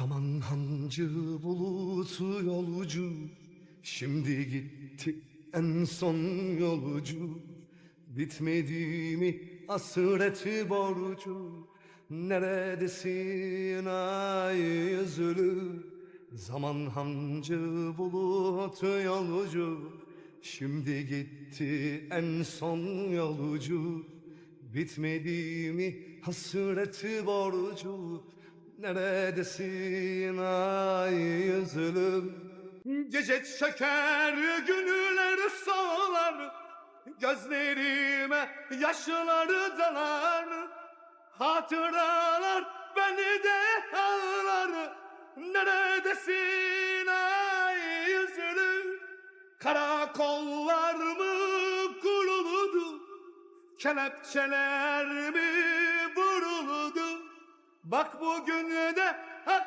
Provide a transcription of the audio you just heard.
Zaman hancı bulutu yolcu. Şimdi gitti en son yolcu. Bitmedi mi hasreti borcu? Neredesin ay yüzlü? Zaman hancı bulut yolcu. Şimdi gitti en son yolcu. Bitmedi mi hasreti borcu Neredesin ay yüzlüm Gece çeker günler solar Gözlerime yaşları dalar. Hatıralar beni de ağlar. Neredesin ay yüzlüm Karakollar mı kuruldu Kelepçeler mi Bak bu günü de ha!